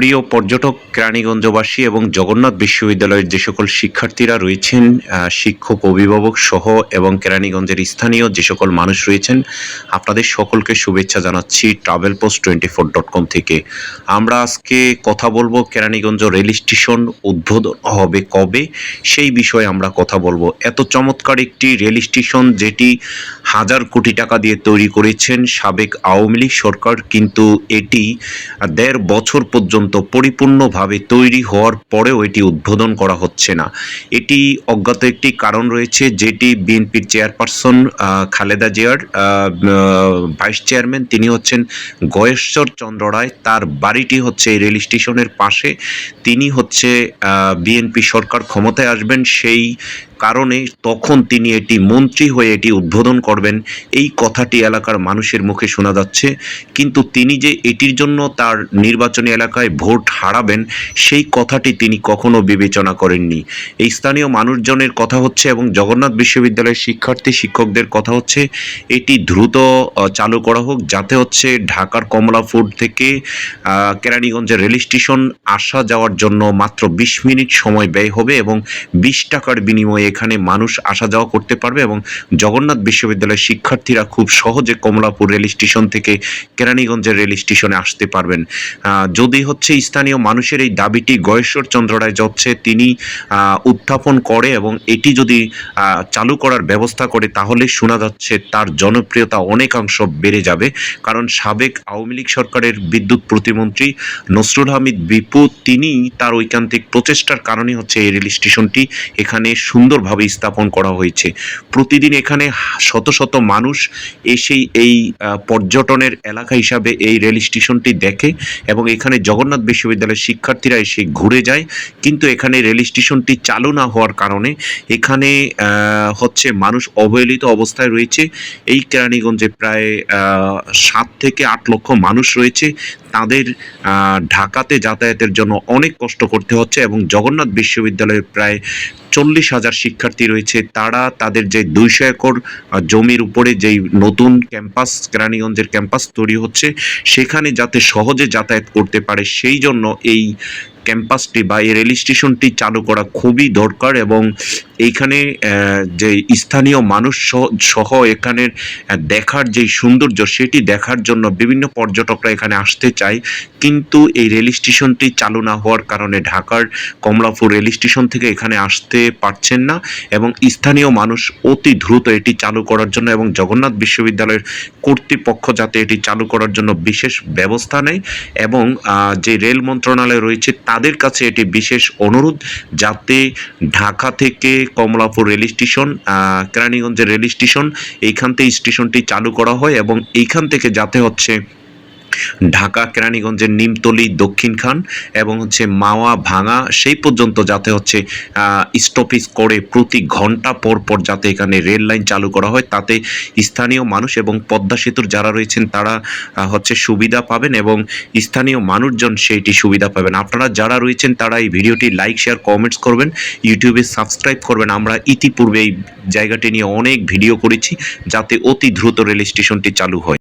প্রিয় পর্যটক কেরানীগঞ্জবাসী এবং জগন্নাথ বিশ্ববিদ্যালয়ের যে সকল শিক্ষার্থীরা রয়েছেন শিক্ষক, অভিভাবক সহ এবং কেরানীগঞ্জের স্থানীয় যে সকল মানুষ রয়েছেন, আপনাদের সকলকে শুভেচ্ছা জানাচ্ছি travel post twenty four dot com থেকে। আমরা আজকে কথা বলব কেরানীগঞ্জ রেল স্টেশন উদ্বোধন হবে কবে, সেই বিষয়ে আমরা কথা বলব। এত চমৎকার একটি রেল স্টেশন যেটি হাজার কোটি টাকা দিয়ে তৈরি করেছেন সাবেক আওয়ামী লীগ সরকার, কিন্তু এটি দেড় বছর পর্যন্ত পরিপূর্ণভাবে তৈরি হওয়ার পরেও এটি উদ্বোধন করা হচ্ছে না। এটি অজ্ঞাত একটি কারণ রয়েছে, যেটি বিএনপির চেয়ারপারসন খালেদা জিয়ার ভাইস চেয়ারম্যান, তিনি হচ্ছেন গয়েশ্বর চন্দ্র রায়। তার বাড়িটি হচ্ছে এই রেল স্টেশনের পাশে। তিনি হচ্ছে বিএনপি সরকার ক্ষমতায় আসবেন, সেই কারণে তখন তিনি এটি মন্ত্রী হয়ে এটি উদ্বোধন করবেন। এই কথাটি এলাকার মানুষের মুখে শোনা যাচ্ছে। কিন্তু তিনি যে এটির জন্য তার নির্বাচনী এলাকায় ভোট হারাবেন, সেই কথাটি তিনি কখনো বিবেচনা করেননি। এই স্থানীয় মানুষজনের কথা হচ্ছে এবং জগন্নাথ বিশ্ববিদ্যালয়ের শিক্ষার্থী, শিক্ষকদের কথা হচ্ছে, এটি দ্রুত চালু করা হোক, যাতে হচ্ছে ঢাকার কমলাপুর থেকে কেরানীগঞ্জের রেল স্টেশন আসা যাওয়ার জন্য মাত্র বিশ মিনিট সময় ব্যয় হবে এবং বিশ টাকার বিনিময়ে এখানে মানুষ আসা যাওয়া করতে পারবে এবং জগন্নাথ বিশ্ববিদ্যালয়ের শিক্ষার্থীরা খুব সহজে কমলাপুর রেল স্টেশন থেকে কেরানীগঞ্জের রেল স্টেশনে আসতে পারবেন। যদি হচ্ছে স্থানীয় মানুষের এই দাবিটি গয়েশ্বর চন্দ্র রায় যাচ্ছে তিনি উত্থাপন করে এবং এটি যদি চালু করার ব্যবস্থা করে, তাহলে শোনা যাচ্ছে তার জনপ্রিয়তা অনেকাংশ বেড়ে যাবে। কারণ সাবেক আওয়ামী লীগ সরকারের বিদ্যুৎ প্রতিমন্ত্রী নসরুল হামিদ বিপু, তিনি তার ঐকান্তিক প্রচেষ্টার কারণে হচ্ছে এই রেল স্টেশনটি এখানে সুন্দরভাবে স্থাপন করা হয়েছে। প্রতিদিন এখানে শত শত মানুষ এসেই এই পর্যটনের এলাকা হিসাবে এই রেল স্টেশনটি দেখে এবং এখানে জগন্নাথ বিশ্ববিদ্যালয়ের শিক্ষার্থীরা এসে ঘুরে যায়। কিন্তু এখানে রেল স্টেশনটি চালু না হওয়ার কারণে এখানে হচ্ছে মানুষ অবহেলিত অবস্থায় রয়েছে। এই কেরানীগঞ্জে প্রায় সাত থেকে আট লক্ষ মানুষ রয়েছে। তাদের ঢাকাতে যাতায়াতের জন্য অনেক কষ্ট করতে হচ্ছে এবং জগন্নাথ বিশ্ববিদ্যালয়ের প্রায় চল্লিশ হাজার শিক্ষার্থী রয়েছে। তারা তাদের যে দুইশো একর জমির উপরে যেই নতুন ক্যাম্পাস, কেরানীগঞ্জের ক্যাম্পাস তৈরি হচ্ছে, সেখানে যাতে সহজে যাতায়াত করতে পারে, সেই জন্য এই ক্যাম্পাসটি বা এই রেল স্টেশনটি চালু করা খুবই দরকার এবং এইখানে যে স্থানীয় মানুষ সহ- এখানের দেখার যে সৌন্দর্য সেটি দেখার জন্য বিভিন্ন পর্যটকরা এখানে আসতে চায়। কিন্তু এই রেল স্টেশনটি চালু না হওয়ার কারণে ঢাকার কমলাপুর রেল স্টেশন থেকে এখানে আসতে পারছেন না এবং স্থানীয় মানুষ অতি দ্রুত এটি চালু করার জন্য এবং জগন্নাথ বিশ্ববিদ্যালয়ের কর্তৃপক্ষ যাতে এটি চালু করার জন্য বিশেষ ব্যবস্থা নেয় এবং যে রেল মন্ত্রণালয় রয়েছে তাদের কাছে এটি বিশেষ অনুরোধ যাতে ঢাকা থেকে কমলাপুর রেল স্টেশন কেরানীগঞ্জের রেল স্টেশন, এইখান থেকে স্টেশনটি চালু করা হয় এবং এইখান থেকে যাতে হচ্ছে ঢাকা, কেরানীগঞ্জের নিমতলি, দক্ষিণ খান এবং হচ্ছে মাওয়া, ভাঙা, সেই পর্যন্ত যাতে হচ্ছে স্টপেজ করে প্রতি ঘণ্টা পর পর যাতে এখানে রেল লাইন চালু করা হয়, তাতে স্থানীয় মানুষ এবং পদ্মা সেতুর যারা রয়েছেন, তারা হচ্ছে সুবিধা পাবেন এবং স্থানীয় মানুষজন সেইটি সুবিধা পাবেন। আপনারা যারা রয়েছেন, তারা এই ভিডিওটি লাইক শেয়ার কমেন্টস করবেন ইউটিউবে সাবস্ক্রাইব করবেন। আমরা ইতিপূর্বে এই জায়গাটি নিয়ে অনেক ভিডিও করেছি, যাতে অতি দ্রুত রেল স্টেশনটি চালু হয়।